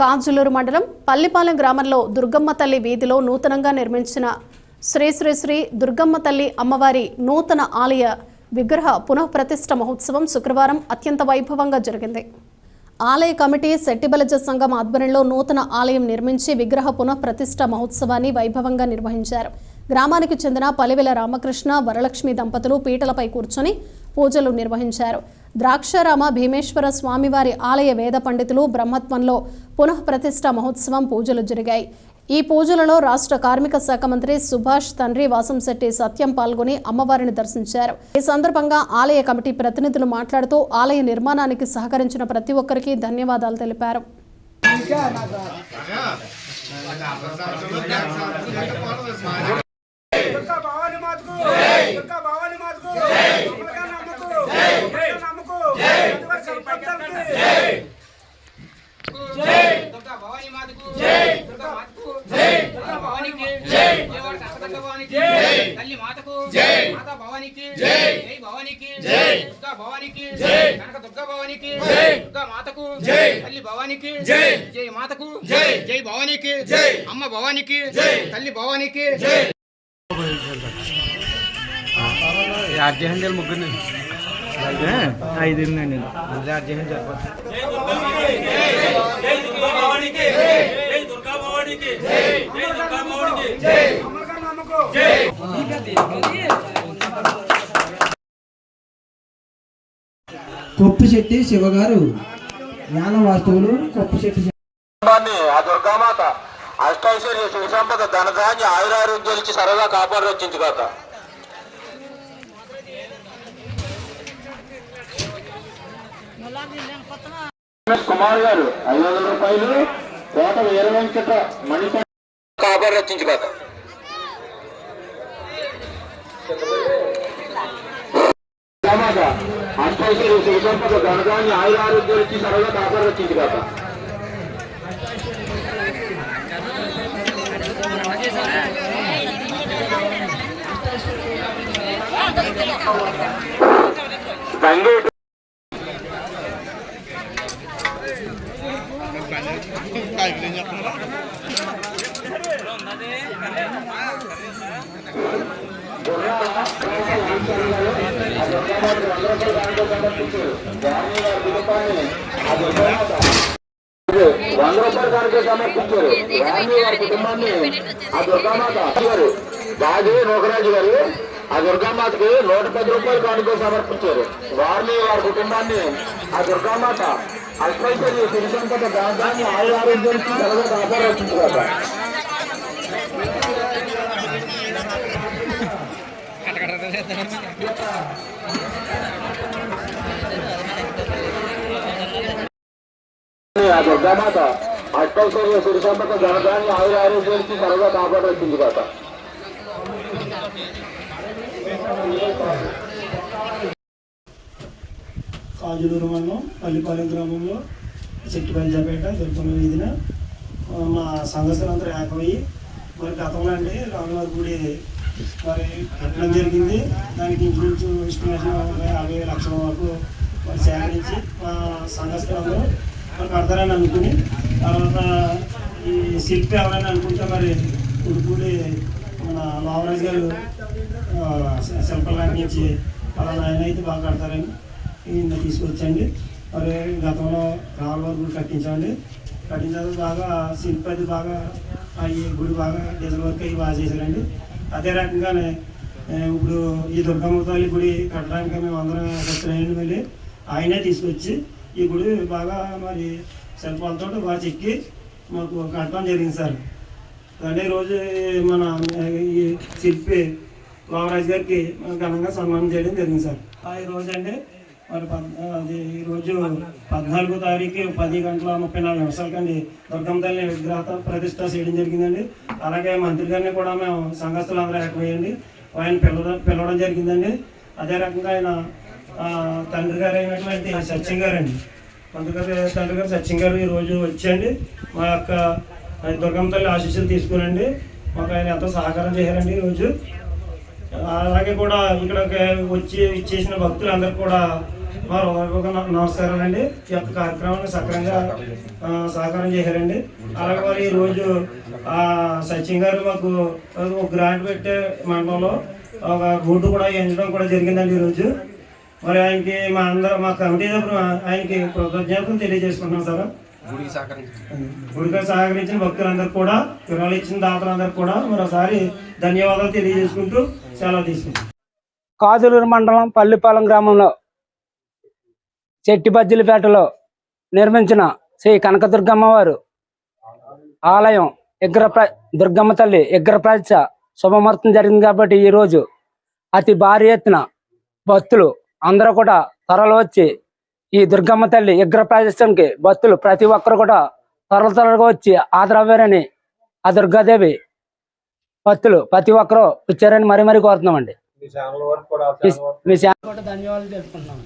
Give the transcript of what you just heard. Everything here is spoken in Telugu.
కాంజులూరు మండలం పల్లిపాలెం గ్రామంలో దుర్గమ్మ తల్లి వీధిలో నూతనంగా నిర్మించిన శ్రీ శ్రీ శ్రీ దుర్గమ్మ తల్లి అమ్మవారి నూతన ఆలయ విగ్రహ పునఃప్రతిష్ఠ మహోత్సవం శుక్రవారం అత్యంత వైభవంగా జరిగింది. ఆలయ కమిటీ శెట్టిబలజ సంఘం ఆధ్వర్యంలో నూతన ఆలయం నిర్మించి విగ్రహ పునఃప్రతిష్ఠ మహోత్సవాన్ని వైభవంగా నిర్వహించారు. గ్రామానికి చెందిన పలివెల రామకృష్ణ వరలక్ష్మి దంపతులు పీటలపై కూర్చొని పూజలు నిర్వహించారు. ద్రాక్షారామ భీమేశ్వర స్వామివారి ఆలయ వేద పండితులు బ్రహ్మత్వంలో పునఃప్రతిష్ఠ మహోత్సవం పూజలు జరిగాయి. ఈ పూజలలో రాష్ట్ర కార్మిక శాఖ మంత్రి సుభాష్ తండ్రి వాసంశెట్టి సత్యం పాల్గొని అమ్మవారిని దర్శించారు. ఈ సందర్భంగా ఆలయ కమిటీ ప్రతినిధులు మాట్లాడుతూ ఆలయ నిర్మాణానికి సహకరించిన ప్రతి ఒక్కరికి ధన్యవాదాలు తెలిపారు. తల్లి మాతకు జై మాతా భవానికి జై జై భవానికి జై దుర్గా భవానికి జై కనక దుర్గా భవానికి జై దుర్గా మాతకు జై తల్లి భవానికి జై జై మాతకు జై జై భవానికి జై అమ్మ భవానికి జై తల్లి భవానికి జై అర్జెంట్ ముగ్గురిని ఐదు నేను కొప్పిశెట్టి శివగారు. జ్ఞాన వాస్తువులు కొప్పిశెట్టి ఆ దుర్గామాత అష్టైశ్వర్య సుఖ సంపద ధనధాన్య సరదా కాపాడు రక్షించుగాక కుమార్ గారు ఐదు వందల రూపాయలు కోట వీర వెంకట మణిప కాపాడు రక్షించుగాక దుర్గామాత అష్టైశ్వర్య సుఖ సంపద ఇచ్చి సరదా కాపాడు రక్షించుగాక తంగేటి వంద రూపాయల కానుక సమర్పించారు రాణి గారి కుటుంబాన్ని ఆ దుర్గామాత గారు బాజీ నోకరాజు గారు ఆ దుర్గామాతకి నూట పది రూపాయలు కానుక సమర్పించారు వారిని వారి కుటుంబాన్ని ఆ దుర్గామాత అల్పైశ్వర్య సిరి సంపద దాన్ని ఆయుర ఆరోగ్యానికి కలగా కదా ఆ దుర్గామాత అష్టైశ్వర్య సిరి సంపద ధనదాన్ని ఆయుర ఆరోగ్యానికి కలగా కాపాడవచ్చుగాక కాజులూరు మండలం పల్లిపాలెం గ్రామంలో చెట్టు పంచాపేట దుర్గమ్మ వీధిన మా సంఘస్థులందరూ ఏకమయ్యి మరి గతంలో అంటే రామనాథ్ గుడి మరి కట్టడం జరిగింది. దానికి ఇంచుమించు ఎస్టిమేషన్ ఒక యాభై లక్షల వరకు మరి సేకరించి మా సంఘస్థులందరూ మరి కడతారని అనుకుని తర్వాత ఈ శిల్పి ఎవరైనా అనుకుంటే మరి ఉడుపూడి మన లావరాజ్ గారు ఆ, శిల్పలాంటి నుంచి అలా ఆయన అయితే బాగా కడతారని ఈయన తీసుకొచ్చండి. మరి గతంలో రాళ్ళ వరకు కట్టించండి కట్టించాక బాగా శిల్పి అది బాగా అవి గుడి బాగా డిజైన్ వర్క్ అవి బాగా చేశారండి. అదే రకంగానే ఇప్పుడు ఈ దుర్గమ్మ తల్లి గుడి కట్టడానికి మేము అందరం వచ్చినాయండి మళ్ళీ. ఆయనే తీసుకొచ్చి ఈ గుడి బాగా మరి శిల్పాలతో బాగా చెక్కి మాకు కట్టడం జరిగింది సార్. అదే రోజు మన ఈ శిల్పి బాబరాజు గారికి ఘనంగా సన్మానం చేయడం జరిగింది సార్. ఆ ఈ రోజు అంటే మరి పద్ అది ఈరోజు పద్నాలుగో తారీఖు పది గంటల ముప్పై నాలుగు నిమిషాలకండి దుర్గమ్మ తల్లి విగ్రహ ప్రతిష్ట చేయడం జరిగిందండి. అలాగే మంత్రి గారిని కూడా మేము సంఘస్థులు అందరూ ఏకమయ్యండి ఆయన పిలవడం పిలవడం జరిగిందండి. అదే రకంగా ఆయన తండ్రి గారు అయినటువంటి సత్యం గారండి. మంత్రి గారు తండ్రి గారు సత్యం గారు ఈ రోజు వచ్చండి మా యొక్క దుర్గమ్మ తల్లి ఆశీస్సులు తీసుకునండి మాకు ఆయన ఎంతో సహకారం చేశారండి ఈరోజు అలాగే కూడా ఇక్కడ వచ్చి ఇచ్చేసిన భక్తులందరూ కూడా మా హృదయపూర్వక న- నమస్కారాలండి. ఈ యొక్క కార్యక్రమాన్ని సక్రమంగా ఆ, సహకారం చేశారండి. అలాగే మరి ఈరోజు ఆ, సచిన్ గారు మాకు ఒక గ్రాంట్ పెట్టే మండలంలో ఒక రోడ్డు కూడా వేయించడం కూడా జరిగిందండి ఈరోజు మరి ఆయనకి మా అందరూ మా కమిటీ తరపున ఆయనకి కృతజ్ఞతలు తెలియజేసుకుంటున్నాం సార్. గుడిగా సహకరించిన భక్తులందరూ కూడా వివరాలు ఇచ్చిన దాతలందరూ కూడా మరోసారి ధన్యవాదాలు తెలియజేసుకుంటూ సెలవు తీసుకుంటాం కాదులూరు మండలం పల్లిపాలెం గ్రామంలో చెట్టిబజ్జిలిపేటలో నిర్మించిన శ్రీ కనకదుర్గమ్మ వారు ఆలయం విగ్రహ దుర్గమ్మ తల్లి విగ్రహ ప్రతిష్ట శుభముహూర్తం జరిగింది కాబట్టి ఈ రోజు అతి భారీ ఎత్తున భక్తులు అందరూ కూడా తరలి వచ్చి ఈ దుర్గమ్మ తల్లి విగ్రహ భక్తులు ప్రతి ఒక్కరు కూడా త్వరల త్వరగా వచ్చి ఆదరవ్వారని ఆ దుర్గాదేవి భక్తులు ప్రతి ఒక్కరూ వచ్చారని మరీ మరీ కోరుతున్నామండి. మీ ఛానల్ కూడా ధన్యవాదాలు తెలుపుకుంటున్నాం.